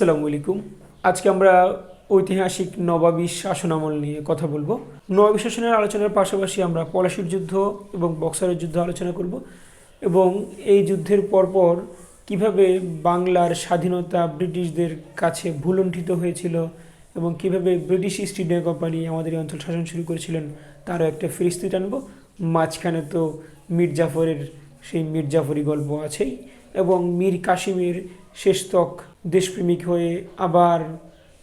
আসসালামু আলাইকুম। আজকে আমরা ঐতিহাসিক নবাবী শাসনামল নিয়ে কথা বলব। নবাবী শাসনের আলোচনার পাশাপাশি আমরা পলাশির যুদ্ধ এবং বক্সারের যুদ্ধ আলোচনা করব এবং এই যুদ্ধের পরপর কীভাবে বাংলার স্বাধীনতা ব্রিটিশদের কাছে ভুলুণ্ঠিত হয়েছিল এবং কীভাবে ব্রিটিশ ইস্ট ইন্ডিয়া কোম্পানি আমাদের অঞ্চল শাসন শুরু করেছিলেন তারও একটা ফিরিস্তি টানবো। মাঝখানে তো মীর জাফরের সেই মীর জাফরি গল্প আছেই এবং মীর কাশিমের শেষতক দেশপ্রেমিক হয়ে আবার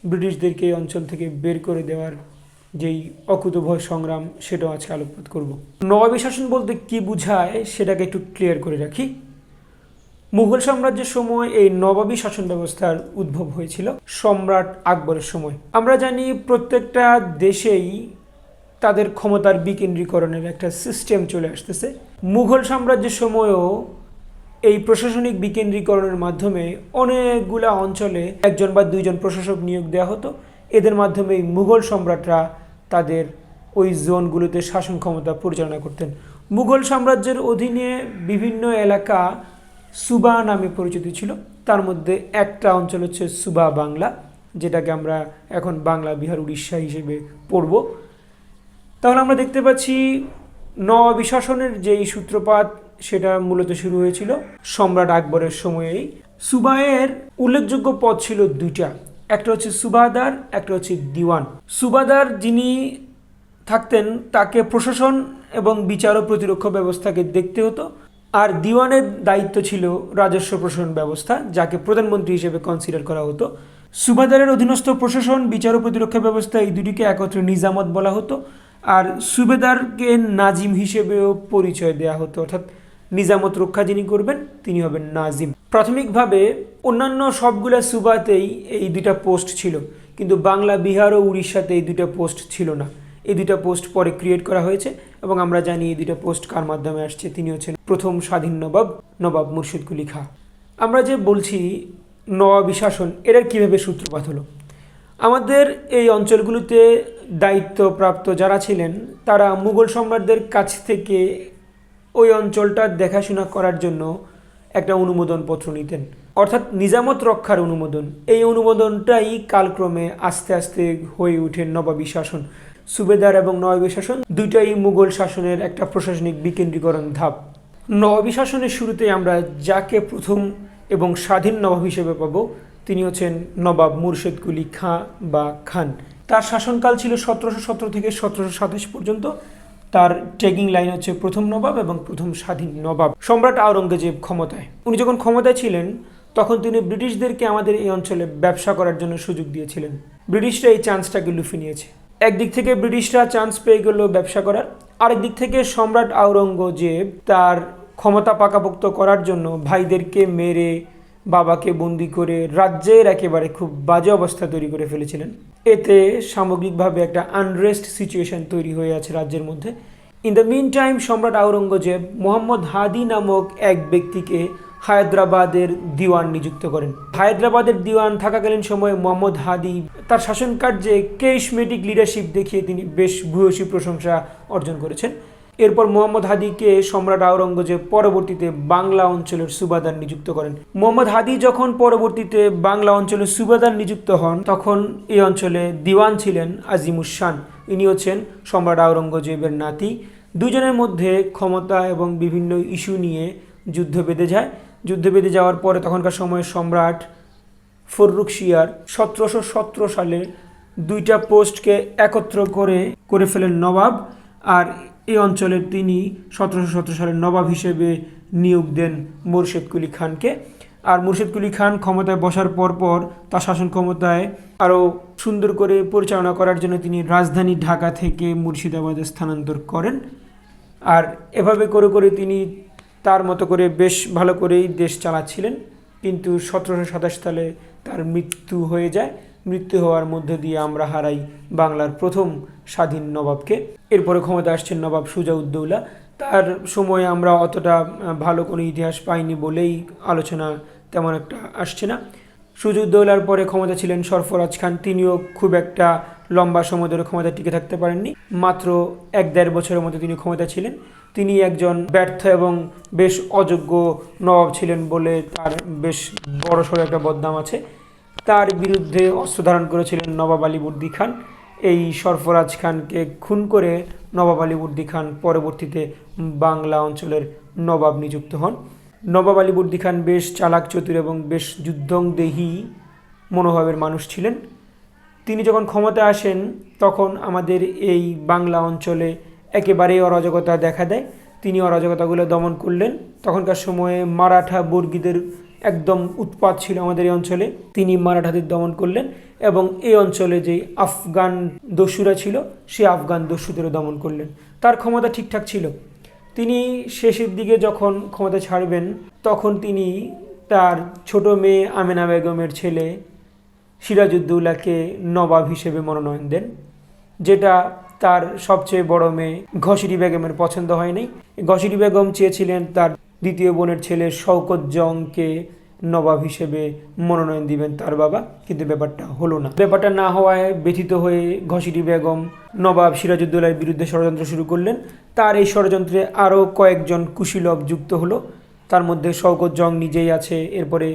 ব্রিটিশদেরকে এই অঞ্চল থেকে বের করে দেওয়ার যেই অকুতভয় সংগ্রাম, সেটাও আজকে আলোকপাত করব। নবাবী শাসন বলতে কি বোঝায়, সেটাকে একটু ক্লিয়ার করে রাখি। মুঘল সাম্রাজ্যের সময় এই নবাবী শাসন ব্যবস্থার উদ্ভব হয়েছিল, সম্রাট আকবরের সময়। আমরা জানি প্রত্যেকটা দেশেই তাদের ক্ষমতার বিকেন্দ্রীকরণের একটা সিস্টেম চলে আসতেছে। মুঘল সাম্রাজ্যের সময়ও এই প্রশাসনিক বিকেন্দ্রীকরণের মাধ্যমে অনেকগুলা অঞ্চলে একজন বা দুইজন প্রশাসক নিয়োগ দেওয়া হতো। এদের মাধ্যমে মুঘল সম্রাটরা তাদের ওই জোনগুলোতে শাসন ক্ষমতা পরিচালনা করতেন। মুঘল সাম্রাজ্যের অধীনে বিভিন্ন এলাকা সুবা নামে পরিচিত ছিল। তার মধ্যে একটা অঞ্চল হচ্ছে সুবা বাংলা, যেটাকে আমরা এখন বাংলা, বিহার, উড়িষ্যা হিসেবে পড়ব। তাহলে আমরা দেখতে পাচ্ছি নবাবী শাসনের যেই সূত্রপাত সেটা মূলত শুরু হয়েছিল সম্রাট আকবরের সময়েই। সুবায়ের উল্লেখযোগ্য পদ ছিল দুইটা, একটা হচ্ছে সুবাদার, একটা হচ্ছে দিওয়ান। সুবাদার যিনি থাকতেন, তাকে প্রশাসন এবং বিচার ও প্রতিরক্ষা ব্যবস্থাকে দেখতে হতো। আর দিওয়ানের দায়িত্ব ছিল রাজস্ব প্রশাসন ব্যবস্থা, যাকে প্রধানমন্ত্রী হিসেবে কনসিডার করা হতো। সুবাদারের অধীনস্থ প্রশাসন, বিচার ও প্রতিরক্ষা ব্যবস্থা এই দুটিকে একত্রে নিজামত বলা হতো। আর সুবেদারকে নাজিম হিসেবেও পরিচয় দেওয়া হতো, অর্থাৎ নিজামত রক্ষা যিনি করবেন, তিনি হবেন নাজিম। প্রাথমিকভাবে অন্যান্য সবগুলা সুবাতেই এই দুইটা পোস্ট ছিল, কিন্তু বাংলা, বিহার ও উড়িষ্যাতে এই দুইটা পোস্ট ছিল না। এই দুইটা পোস্ট পরে ক্রিয়েট করা হয়েছে এবং আমরা জানি এই দুইটা পোস্ট কার মাধ্যমে আসছে, তিনি হচ্ছেন প্রথম স্বাধীন নবাব নবাব মুর্শিদ কুলি খাঁ আমরা যে বলছি, নবাবী শাসন এটার কীভাবে সূত্রপাত হলো? আমাদের এই অঞ্চলগুলোতে দায়িত্বপ্রাপ্ত যারা ছিলেন, তারা মুঘল সম্রাটদের কাছ থেকে ওই অঞ্চলটা দেখাশোনা করার জন্য একটা অনুমোদন পত্র নিতেন। অর্থাৎ নিজামত রক্ষার অনুমোদন। এই অনুমোদনটাই কালক্রমে আস্তে আস্তে হয়ে ওঠে নবাবী শাসন। সুবেদার এবং নবাবী শাসন দুইটাই মুঘল শাসনের একটা প্রশাসনিক বিকেন্দ্রীকরণ ধাপ। নবাবী শাসনের শুরুতে আমরা যাকে প্রথম এবং স্বাধীন নবাব হিসেবে পাবো, তিনি হচ্ছেন নবাব মুর্শেদ কুলি খাঁ বা খান। তার শাসনকাল ছিল সতেরোশো সতেরো থেকে সতেরোশো সাতাশ পর্যন্ত। তার ট্রেকিং লাইন হচ্ছে প্রথম নবাব এবং প্রথম স্বাধীন নবাব। সম্রাট আওরঙ্গজেব ক্ষমতায়। উনি যখন ক্ষমতায় ছিলেন, তখন তিনি ব্রিটিশদেরকে আমাদের এই অঞ্চলে ব্যবসা করার জন্য সুযোগ দিয়েছিলেন। ব্রিটিশরা এই চান্সটাকে লুফে নিয়েছে। একদিক থেকে ব্রিটিশরা চান্স পেয়ে গেল ব্যবসা করার আরেক দিক থেকে সম্রাট আওরঙ্গজেব তার ক্ষমতা পাকাপোক্ত করার জন্য ভাইদেরকে মেরে বাবাকে বন্দি করে রাজ্যের একেবারে খুব বাজে অবস্থা তৈরি করে ফেলেছিলেন। এতে সামগ্রিকভাবে একটা আনরেস্ট সিচুয়েশন তৈরি হয়ে আছে রাজ্যের মধ্যে। ইন দ্য মিন টাইম সম্রাট আওরঙ্গজেব মোহাম্মদ হাদি নামক এক ব্যক্তিকে হায়দ্রাবাদের দিওয়ান নিযুক্ত করেন। হায়দ্রাবাদের দিওয়ান থাকাকালীন সময়ে মোহাম্মদ হাদি তার শাসনকার্যে কেরিশমেটিক লিডারশিপ দেখিয়ে তিনি বেশ ভূয়সী প্রশংসা অর্জন করেছেন। এরপর মোহাম্মদ হাদিকে সম্রাট আওরঙ্গজেব পরবর্তীতে বাংলা অঞ্চলের সুবাদার নিযুক্ত করেন। মোহাম্মদ হাদি যখন পরবর্তীতে বাংলা অঞ্চলের সুবাদার নিযুক্ত হন, তখন এই অঞ্চলে দিওয়ান ছিলেন আজিমুসান ইনি হচ্ছেন সম্রাট আওরঙ্গজেবের নাতি। দুজনের মধ্যে ক্ষমতা এবং বিভিন্ন ইস্যু নিয়ে যুদ্ধ বেঁধে যায়। যুদ্ধ বেঁধে যাওয়ার পরে তখনকার সময়ে সম্রাট ফররুখ শিয়ার সতেরোশো সতেরো সালে দুইটা পোস্টকে একত্র করে করে ফেলেন নবাব। আর এই অঞ্চলের তিনি সতেরোশো সতেরো সালের নবাব হিসেবে নিয়োগ দেন মুর্শেদ কুলি খানকে। আর মুর্শেদ কুলি খান ক্ষমতায় বসার পর পর তার শাসন ক্ষমতায় আরও সুন্দর করে পরিচালনা করার জন্য তিনি রাজধানী ঢাকা থেকে মুর্শিদাবাদে স্থানান্তর করেন। আর এভাবে করে করে তিনি তার মতো করে বেশ ভালো করেই দেশ চালাচ্ছিলেন। কিন্তু সতেরোশো সাতাশ সালে তার মৃত্যু হয়ে যায়। মৃত্যু হওয়ার মধ্য দিয়ে আমরা হারাই বাংলার প্রথম স্বাধীন নবাবকে। এরপরে ক্ষমতা আসছেন নবাব সুজাউদ্দৌলা। তার সময়ে আমরা অতটা ভালো কোনো ইতিহাস পাইনি বলেই আলোচনা তেমন একটা আসছে না। সুজুদ্দৌলার পরে ক্ষমতা ছিলেন সরফরাজ খান। তিনিও খুব একটা লম্বা সময় ধরে ক্ষমতা টিকে থাকতে পারেননি। মাত্র এক দেড় বছরের মতো তিনি ক্ষমতা ছিলেন। তিনি একজন ব্যর্থ এবং বেশ অযোগ্য নবাব ছিলেন বলে তার বেশ বড়সড় একটা বদনাম আছে। তার বিরুদ্ধে অস্ত্র ধারণ করেছিলেন নবাব আলীবর্দী খান। এই সরফরাজ খানকে খুন করে নবাব আলীবর্দী খান পরবর্তীতে বাংলা অঞ্চলের নবাব নিযুক্ত হন। নবাব আলীবর্দী খান বেশ চালাক, চতুর এবং বেশ যুদ্ধংদেহী মনোভাবের মানুষ ছিলেন। তিনি যখন ক্ষমতায় আসেন, তখন আমাদের এই বাংলা অঞ্চলে একেবারেই অরাজকতা দেখা দেয়। তিনি অরাজকতাগুলো দমন করলেন। তখনকার সময়ে মারাঠা বর্গীদের একদম উৎপাত ছিল আমাদের এই অঞ্চলে। তিনি মারাঠাদের দমন করলেন এবং এই অঞ্চলে যে আফগান দস্যুরা ছিল, সে আফগান দস্যুদেরও দমন করলেন। তার ক্ষমতা ঠিকঠাক ছিল। তিনি শেষের দিকে যখন ক্ষমতা ছাড়বেন, তখন তিনি তার ছোট মেয়ে আমেনা বেগমের ছেলে সিরাজউদ্দৌলাকে নবাব হিসেবে মনোনয়ন দেন, যেটা তার সবচেয়ে বড় মেয়ে ঘসিরি বেগমের পছন্দ হয়নি। ঘসিরি বেগম চেয়েছিলেন তার দ্বিতীয় বোনের ছেলে শওকত জংকে নবাব হিসেবে মনোনয়ন দিবেন তার বাবা, কিন্তু ব্যাপারটা হলো না। ব্যাপারটা না হওয়ায় ব্যথিত হয়ে ঘসিরি বেগম নবাব সিরাজউদ্দৌলার বিরুদ্ধে ষড়যন্ত্র শুরু করলেন। তার এই ষড়যন্ত্রে আরও কয়েকজন কুশীলব যুক্ত হলো। তার মধ্যে শওকত জং নিজেই আছে। এরপরে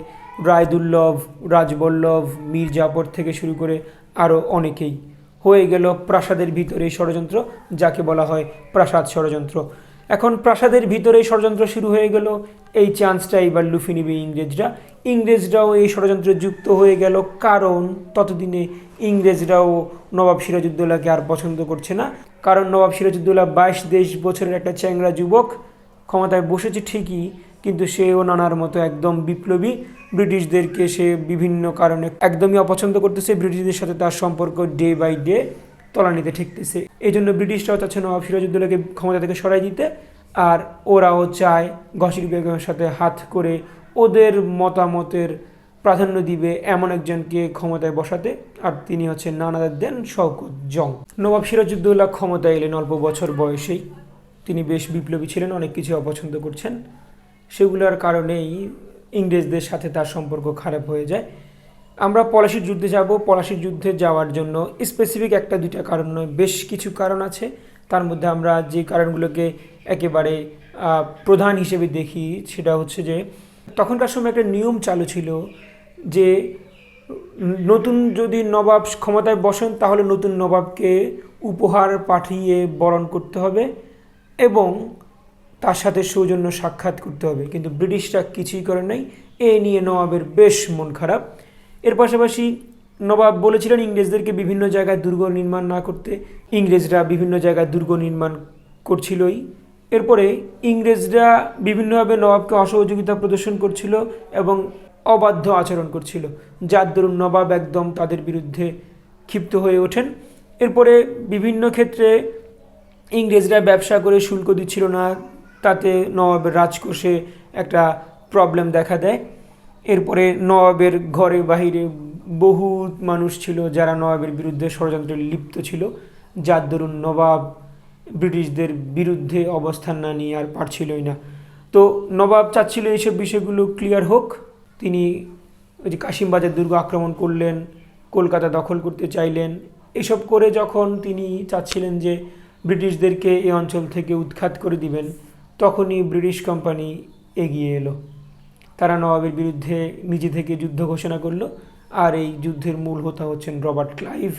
রায়দুল্লভ, রাজবল্লভ মীর থেকে শুরু করে আরও অনেকেই। হয়ে গেল প্রাসাদের ভিতরে এই ষড়যন্ত্র, যাকে বলা হয় প্রাসাদ ষড়যন্ত্র। এখন প্রাসাদের ভিতরে ষড়যন্ত্র শুরু হয়ে গেল। এই চান্সটা এবার লুফে নিবে ইংরেজরা। ইংরেজরাও এই ষড়যন্ত্রে যুক্ত হয়ে গেল, কারণ ততদিনে ইংরেজরাও নবাব সিরাজউদ্দৌলাকে আর পছন্দ করছে না। কারণ নবাব সিরাজউদ্দৌলা বাইশ দেশ বছরের একটা চ্যাংরা যুবক, ক্ষমতায় বসেছে ঠিকই, কিন্তু সেও নানার মতো একদম বিপ্লবী। ব্রিটিশদেরকে সে বিভিন্ন কারণে একদমই অপছন্দ করতেছে। ব্রিটিশদের সাথে তার সম্পর্ক ডে বাই ডে তলানিতে ঠেকতেছে। এই জন্য ব্রিটিশরাও চাচ্ছে নবাব সিরাজউদ্দৌলাকে ক্ষমতা থেকে সরাই দিতে, আর ওরাও চায় গসির বেগমের সাথে হাত করে ওদের মতামতের প্রাধান্য দিবে এমন একজনকে ক্ষমতায় বসাতে, আর তিনি হচ্ছেন নানাদের দেন শওকত জং। নবাব সিরাজউদ্দৌলা ক্ষমতায় এলেন অল্প বছর বয়সেই। তিনি বেশ বিপ্লবী ছিলেন, অনেক কিছু অপছন্দ করছেন। সেগুলোর কারণেই ইংরেজদের সাথে তার সম্পর্ক খারাপ হয়ে যায়। আমরা পলাশির যুদ্ধে যাব। পলাশির যুদ্ধে যাওয়ার জন্য স্পেসিফিক একটা দুইটা কারণ নয়, বেশ কিছু কারণ আছে। তার মধ্যে আমরা যে কারণগুলোকে একেবারে প্রধান হিসেবে দেখি, সেটা হচ্ছে যে তখনকার সময় একটা নিয়ম চালু ছিল যে নতুন যদি নবাব ক্ষমতায় বসেন, তাহলে নতুন নবাবকে উপহার পাঠিয়ে বরণ করতে হবে এবং তার সাথে সৌজন্য সাক্ষাৎ করতে হবে। কিন্তু ব্রিটিশরা কিছুই করে নাই। এ নিয়ে নবাবের বেশ মন খারাপ। এর পাশাপাশি নবাব বলেছিলেন ইংরেজদেরকে বিভিন্ন জায়গায় দুর্গ নির্মাণ না করতে। ইংরেজরা বিভিন্ন জায়গায় দুর্গ নির্মাণ করছিলই। এরপরে ইংরেজরা বিভিন্নভাবে নবাবকে অসহযোগিতা প্রদর্শন করছিল এবং অবাধ্য আচরণ করছিল, যার দরুন নবাব একদম তাদের বিরুদ্ধে ক্ষিপ্ত হয়ে ওঠেন। এরপরে বিভিন্ন ক্ষেত্রে ইংরেজরা ব্যবসা করে শুল্ক দিচ্ছিল না, তাতে নবাবের রাজকোষে একটা প্রবলেম দেখা দেয়। এরপরে নবাবের ঘরে বাহিরে বহু মানুষ ছিল যারা নবাবের বিরুদ্ধে ষড়যন্ত্রে লিপ্ত ছিল। যার দরুন নবাব ব্রিটিশদের বিরুদ্ধে অবস্থান না নিয়ে আর পারছিলই না। তো নবাব চাচ্ছিল এইসব বিষয়গুলো ক্লিয়ার হোক। তিনি ওই যে কাশিমবাজার দুর্গ আক্রমণ করলেন, কলকাতা দখল করতে চাইলেন। এসব করে যখন তিনি চাচ্ছিলেন যে ব্রিটিশদেরকে এই অঞ্চল থেকে উৎখাত করে দিবেন, তখনই ব্রিটিশ কোম্পানি এগিয়ে এলো। তারা নবাবের বিরুদ্ধে নিজে থেকে যুদ্ধ ঘোষণা করল। আর এই যুদ্ধের মূল হোতা হচ্ছেন রবার্ট ক্লাইভ।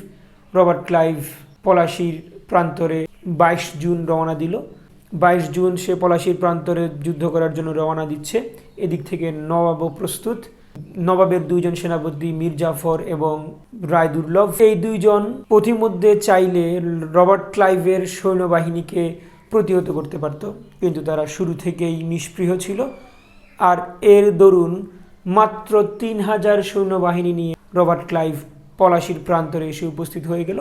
রবার্ট ক্লাইভ পলাশির প্রান্তরে বাইশ জুন রওনা দিল। বাইশ জুন সে পলাশির প্রান্তরে যুদ্ধ করার জন্য রওনা দিচ্ছে। এদিক থেকে নবাবও প্রস্তুত। নবাবের দুইজন সেনাপতি মীর জাফর এবং রায়দুর্লভ এই দুইজন পথিমধ্যে চাইলে রবার্ট ক্লাইভের সৈন্যবাহিনীকে প্রতিহত করতে পারত। কিন্তু তারা শুরু থেকেই নিষ্পৃহ ছিল। আর এর দরুন মাত্র তিন হাজার সৈন্যবাহিনী নিয়ে রবার্ট ক্লাইভ পলাশির প্রান্তরে এসে উপস্থিত হয়ে গেল।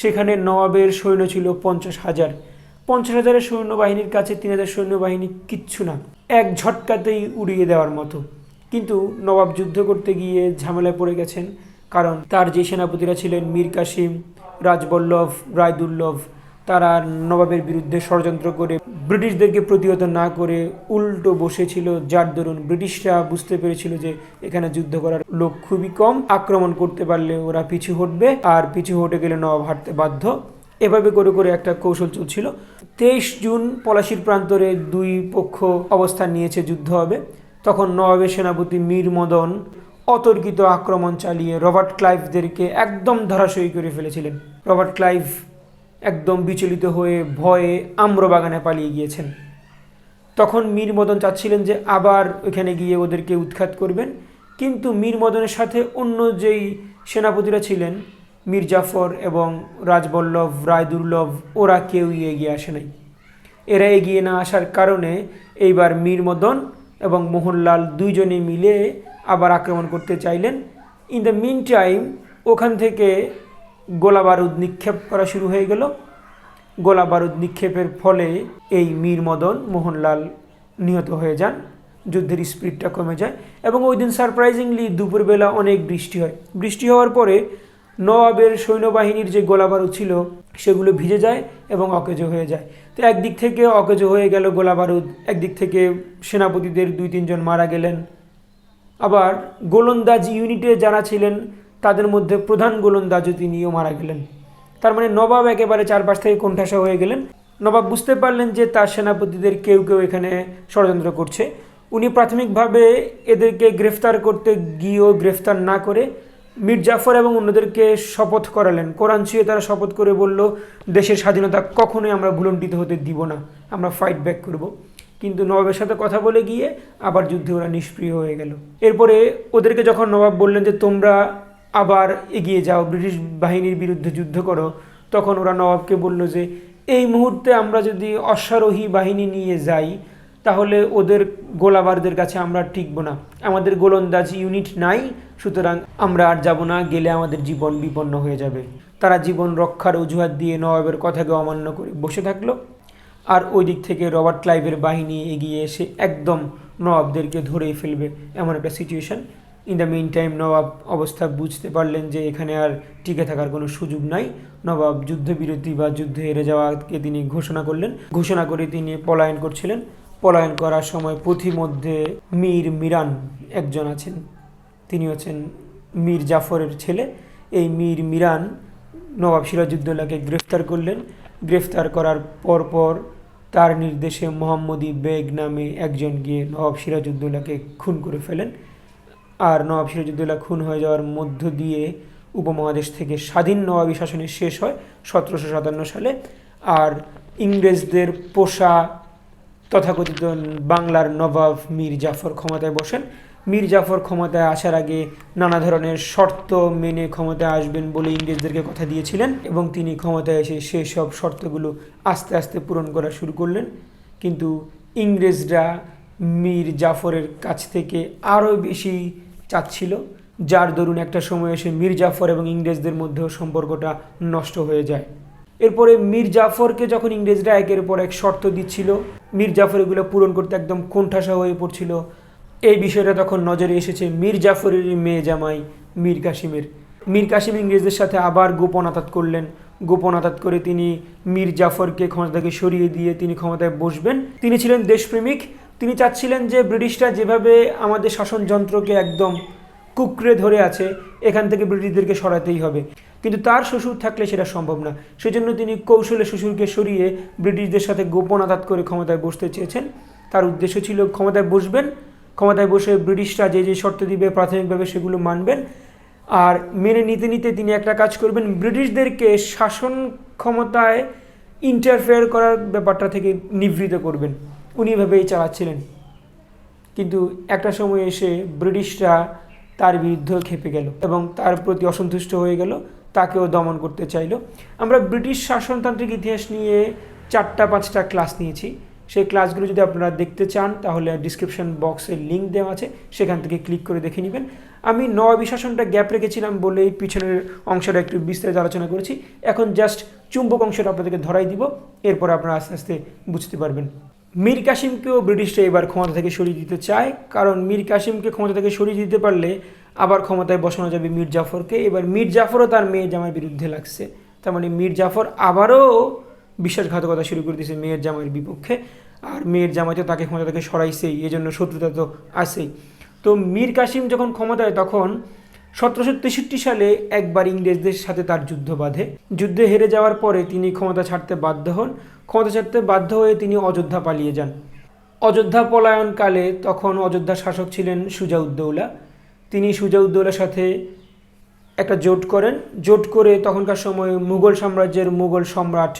সেখানে নবাবের সৈন্য ছিল পঞ্চাশ হাজার। পঞ্চাশ হাজারের সৈন্যবাহিনীর কাছে তিন হাজার সৈন্যবাহিনী কিচ্ছু না, এক ঝটকাতেই উড়িয়ে দেওয়ার মতো। কিন্তু নবাব যুদ্ধ করতে গিয়ে ঝামেলায় পড়ে গেছেন, কারণ তার যে সেনাপতিরা ছিলেন মীর কাসিম, রাজবল্লভ, রায়দুল্লভ তারা নবাবের বিরুদ্ধে ষড়যন্ত্র করে ব্রিটিশদেরকে প্রতিহত না করে উল্টো বসেছিল। যার দরুন ব্রিটিশরা বুঝতে পেরেছিল যে এখানে যুদ্ধ করার লোক খুবই কম। আক্রমণ করতে পারলে ওরা পিছু হটবে আর পিছু হটে গেলে নবাব হাঁটতে বাধ্য। এভাবে করে করে একটা কৌশল চলছিল। তেইশ জুন পলাশির প্রান্তরে দুই পক্ষ অবস্থান নিয়েছে, যুদ্ধ হবে। তখন নবাবের সেনাপতি মীর মদন অতর্কিত আক্রমণ চালিয়ে রবার্ট ক্লাইভদেরকে একদম ধরাশয়ী করে ফেলেছিলেন। রবার্ট ক্লাইভ একদম বিচলিত হয়ে ভয়ে আম্রবাগানে পালিয়ে গিয়েছেন। তখন মীর মদন চাচ্ছিলেন যে আবার ওইখানে গিয়ে ওদেরকে উৎখাত করবেন। কিন্তু মীর মদনের সাথে অন্য যেই সেনাপতিরা ছিলেন, মীর জাফর এবং রাজবল্লভ, রায়দুর্লভ, ওরা কেউই এগিয়ে আসে নাই। এরা এগিয়ে না আসার কারণে এইবার মীর মদন এবং মোহনলাল দুইজনে মিলে আবার আক্রমণ করতে চাইলেন। ইন দ্য মিন টাইম ওখান থেকে গোলা বারুদ নিক্ষেপ করা শুরু হয়ে গেল। গোলা বারুদ নিক্ষেপের ফলে এই মীর মদন, মোহনলাল নিহত হয়ে যান। যুদ্ধের স্পিডটা কমে যায় এবং ওই দিন সারপ্রাইজিংলি দুপুরবেলা অনেক বৃষ্টি হয়। বৃষ্টি হওয়ার পরে নবাবের সৈন্যবাহিনীর যে গোলা বারুদ ছিল, সেগুলো ভিজে যায় এবং অকেজো হয়ে যায়। তো একদিক থেকে অকেজো হয়ে গেল গোলা বারুদ, একদিক থেকে সেনাপতিদের দুই তিনজন মারা গেলেন। আবার গোলন্দাজ ইউনিটে যারা ছিলেন তাদের মধ্যে প্রধান গোলন্দাজও তিনিও মারা গেলেন। তার মানে নবাব একেবারে চারপাশ থেকে কোণঠাসা হয়ে গেলেন। নবাব বুঝতে পারলেন যে তার সেনাপতিদের কেউ কেউ এখানে ষড়যন্ত্র করছে। উনি প্রাথমিকভাবে এদেরকে গ্রেফতার করতে গিয়েও গ্রেফতার না করে মীর জাফর এবং অন্যদেরকে শপথ করালেন। কোরআন ছুঁয়ে তারা শপথ করে বলল, দেশের স্বাধীনতা কখনোই আমরা ভুলণ্ডিত হতে দিব না, আমরা ফাইট ব্যাক করব। কিন্তু নবাবের সাথে কথা বলে গিয়ে আবার যুদ্ধে ওরা নিষ্ক্রিয় হয়ে গেল। এরপরে ওদেরকে যখন নবাব বললেন যে, তোমরা আবার এগিয়ে যাও, ব্রিটিশ বাহিনীর বিরুদ্ধে যুদ্ধ করো। তখন ওরা নবাবকে বলল যে, এই মুহূর্তে আমরা যদি অশ্বারোহী বাহিনী নিয়ে যাই, তাহলে ওদের গোলাবারদের কাছে আমরা টিকবো না। আমাদের গোলন্দাজ ইউনিট নাই, সুতরাং আমরা আর যাব না, গেলে আমাদের জীবন বিপন্ন হয়ে যাবে। তারা জীবন রক্ষার অজুহাত দিয়ে নবাবের কথাকে অমান্য করে বসে থাকল। আর ওই দিক থেকে রবার্ট ক্লাইভের বাহিনী এগিয়ে এসে একদম নবাবদেরকে ধরেই ফেলবে, এমন একটা situation in the mean time Nawab অবস্থা বুঝতে পারলেন যে এখানে আর টিকে থাকার কোনো সুযোগ নাই। নবাব যুদ্ধবিরতি বা যুদ্ধে হেরে যাওয়াকে তিনি ঘোষণা করলেন। ঘোষণা করে তিনি পলায়ন করছিলেন। পলায়ন করার সময় পথিমধ্যে মীর মিরান একজন আছেন। তিনি হচ্ছেন মীর জাফরের ছেলে। এই মীর মিরান নবাব সিরাজউদ্দৌলাকে গ্রেফতার করলেন। গ্রেফতার করার পরপর তার নির্দেশে মোহাম্মদী বেগ নামে একজন গিয়ে নবাব সিরাজউদ্দৌলাকে খুন করে ফেলেন। আর নবাব সিরাজউদ্দৌলা খুন হয়ে যাওয়ার মধ্য দিয়ে উপমহাদেশ থেকে স্বাধীন নবাবী শাসনের শেষ হয় সতেরোশো সাতান্ন সালে। আর ইংরেজদের পোষা তথাকথিত বাংলার নবাব মীর জাফর ক্ষমতায় বসেন। মীর জাফর ক্ষমতায় আসার আগে নানা ধরনের শর্ত মেনে ক্ষমতায় আসবেন বলে ইংরেজদেরকে কথা দিয়েছিলেন এবং তিনি ক্ষমতায় এসে সেই সব শর্তগুলো আস্তে আস্তে পূরণ করা শুরু করলেন। কিন্তু ইংরেজরা মীর জাফরের কাছ থেকে আরও বেশি চাচ্ছিল, যার দরুন একটা সময় এসে মীর জাফর এবং ইংরেজদের মধ্যেও সম্পর্কটা নষ্ট হয়ে যায়। এরপরে মীর জাফরকে যখন ইংরেজরা একের পর এক শর্ত দিচ্ছিল, মীর জাফর এগুলো পূরণ করতে একদম কোণঠাসা হয়ে পড়ছিল। এই বিষয়টা তখন নজরে এসেছে মীর জাফরের মেয়ে জামাই মীর কাসিমের। মীর কাসিম ইংরেজদের সাথে আবার গোপন আতাত করলেন। গোপন আতাত করে তিনি মীর জাফরকে ক্ষমতা থেকে সরিয়ে দিয়ে তিনি ক্ষমতায় বসবেন। তিনি ছিলেন দেশপ্রেমিক তিনি চাচ্ছিলেন যে ব্রিটিশরা যেভাবে আমাদের শাসনযন্ত্রকে একদম কুকড়ে ধরে আছে, এখান থেকে ব্রিটিশদেরকে সরাতেই হবে। কিন্তু তার শ্বশুর থাকলে সেটা সম্ভব না। সেজন্য তিনি কৌশলে শ্বশুরকে সরিয়ে ব্রিটিশদের সাথে গোপন আঘাত করে ক্ষমতায় বসতে চেয়েছেন। তার উদ্দেশ্য ছিল, ক্ষমতায় বসবেন, ক্ষমতায় বসে ব্রিটিশরা যে যে শর্ত দিবে, প্রাথমিকভাবে সেগুলো মানবেন। আর মেনে নিতে নিতে তিনি একটা কাজ করবেন, ব্রিটিশদেরকে শাসন ক্ষমতায় ইন্টারফেয়ার করার ব্যাপারটা থেকে নিবৃত করবেন। উনি এভাবেই চালাচ্ছিলেন। কিন্তু একটা সময় এসে ব্রিটিশরা তার বিরুদ্ধেও খেপে গেল এবং তার প্রতি অসন্তুষ্ট হয়ে গেল, তাকেও দমন করতে চাইলো। আমরা ব্রিটিশ শাসনতান্ত্রিক ইতিহাস নিয়ে চারটা, পাঁচটা ক্লাস নিয়েছি। সেই ক্লাসগুলো যদি আপনারা দেখতে চান, তাহলে ডিসক্রিপশন বক্সে লিঙ্ক দেওয়া আছে, সেখান থেকে ক্লিক করে দেখে নেবেন। আমি নবাবী শাসনটা গ্যাপ রেখেছিলাম বলেই পিছনের অংশটা একটু বিস্তারিত আলোচনা করেছি। এখন জাস্ট চুম্বক অংশটা আপনাদেরকে ধরাই দিব, এরপর আপনারা আস্তে আস্তে বুঝতে পারবেন। মীর কাসিমকেও ব্রিটিশরা এবার ক্ষমতা থেকে সরিয়ে দিতে চায়। কারণ মীর কাসিমকে ক্ষমতা থেকে সরিয়ে দিতে পারলে আবার ক্ষমতায় বসানো যাবে মীর জাফরকে। এবার মীর জাফরও তার মেয়ে জামাইয়ের বিরুদ্ধে লাগছে। তার মানে মীর জাফর আবারও বিশ্বাসঘাতকতা শুরু করে দিয়েছে মেয়ের জামাইয়ের বিপক্ষে। আর মেয়ের জামাই তো তাকে ক্ষমতা থেকে সরাইছেই এই জন্য শত্রুতা তো আছেই। তো মীর কাসিম যখন ক্ষমতায়, তখন সতেরোশো তেষট্টি সালে একবার ইংরেজদের সাথে তার যুদ্ধ বাঁধে। যুদ্ধে হেরে যাওয়ার পরে তিনি ক্ষমতা ছাড়তে বাধ্য হন। ক্ষমতা ছাড়তে বাধ্য হয়ে তিনি অযোধ্যা পালিয়ে যান। অযোধ্যা পলায়নকালে তখন অযোধ্যার শাসক ছিলেন সুজাউদ্দৌলা। তিনি সুজাউদ্দৌলার সাথে একটা জোট করেন। জোট করে তখনকার সময় মুঘল সাম্রাজ্যের মুঘল সম্রাট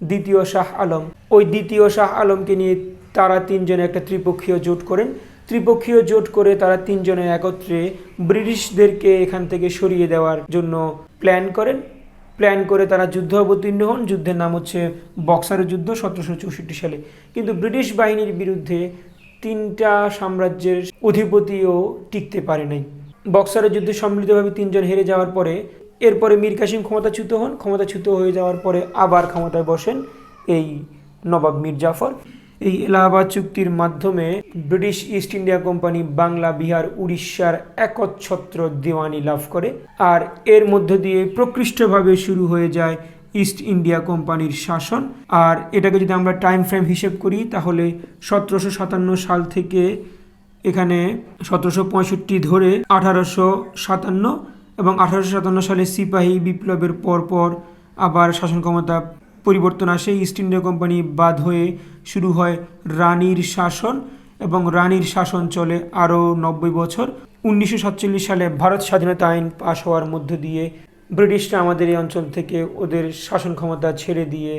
দ্বিতীয় শাহ আলম। ওই দ্বিতীয় শাহ আলমকে নিয়ে তারা তিনজনে একটা ত্রিপক্ষীয় জোট করেন। ত্রিপক্ষীয় জোট করে তারা তিনজনে একত্রে ব্রিটিশদেরকে এখান থেকে সরিয়ে দেওয়ার জন্য প্ল্যান করেন। প্ল্যান করে তারা যুদ্ধ অবতীর্ণ হন। যুদ্ধের নাম হচ্ছে বক্সারের যুদ্ধ সতেরোশো চৌষট্টি সালে। কিন্তু ব্রিটিশ বাহিনীর বিরুদ্ধে তিনটা সাম্রাজ্যের অধিপতিও টিকতে পারে নাই। বক্সারের যুদ্ধে সম্মিলিতভাবে তিনজন হেরে যাওয়ার পরে, এরপরে মীর কাসিম ক্ষমতাচ্যুত হন। ক্ষমতাচ্যুত হয়ে যাওয়ার পরে আবার ক্ষমতায় বসেন এই নবাব মীর জাফর। এই এলাহাবাদ চুক্তির মাধ্যমে British East India Company Bangla, Bihar, উড়িষ্যার একচ্ছত্র দেওয়ানি লাভ করে আর এর মধ্য দিয়ে প্রকৃষ্টভাবে শুরু হয়ে যায় ইস্ট ইন্ডিয়া কোম্পানির শাসন। আর এটাকে যদি আমরা টাইম ফ্রেম হিসেব করি, তাহলে সতেরোশো সাতান্ন সাল থেকে এখানে সতেরোশো পঁয়ষট্টি ধরে আঠারোশো সাতান্ন এবং আঠারোশো সাতান্ন সালে সিপাহী বিপ্লবের পরপর আবার শাসন ক্ষমতা পরিবর্তন আসে। ইস্ট ইন্ডিয়া কোম্পানি বাদ হয়ে শুরু হয় রানীর শাসন এবং রানীর শাসন চলে আরও নব্বই বছর। উনিশশো সাতচল্লিশ সালে ভারত স্বাধীনতা আইন পাশ হওয়ার মধ্য দিয়ে ব্রিটিশরা আমাদের এই অঞ্চল থেকে ওদের শাসন ক্ষমতা ছেড়ে দিয়ে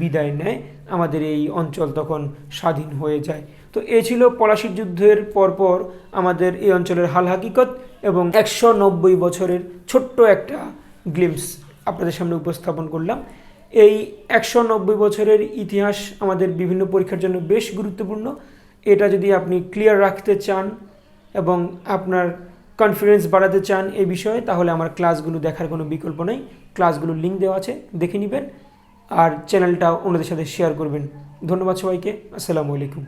বিদায় নেয়। আমাদের এই অঞ্চল তখন স্বাধীন হয়ে যায়। তো এ ছিল পলাশির যুদ্ধের পরপর আমাদের এই অঞ্চলের হাল হাকিকত এবং একশো নব্বই বছরের ছোট্ট একটা গ্লিমস আপনাদের সামনে উপস্থাপন করলাম। এই একশো নব্বই বছরের ইতিহাস আমাদের বিভিন্ন পরীক্ষার জন্য বেশ গুরুত্বপূর্ণ। এটা যদি আপনি ক্লিয়ার রাখতে চান এবং আপনার কনফিডেন্স বাড়াতে চান এই বিষয়ে, তাহলে আমার ক্লাসগুলো দেখার কোনো বিকল্প নেই। ক্লাসগুলোর লিঙ্ক দেওয়া আছে, দেখে নেবেন। আর চ্যানেলটা অন্যদের সাথে শেয়ার করবেন। ধন্যবাদ সবাইকে। আসসালামু আলাইকুম।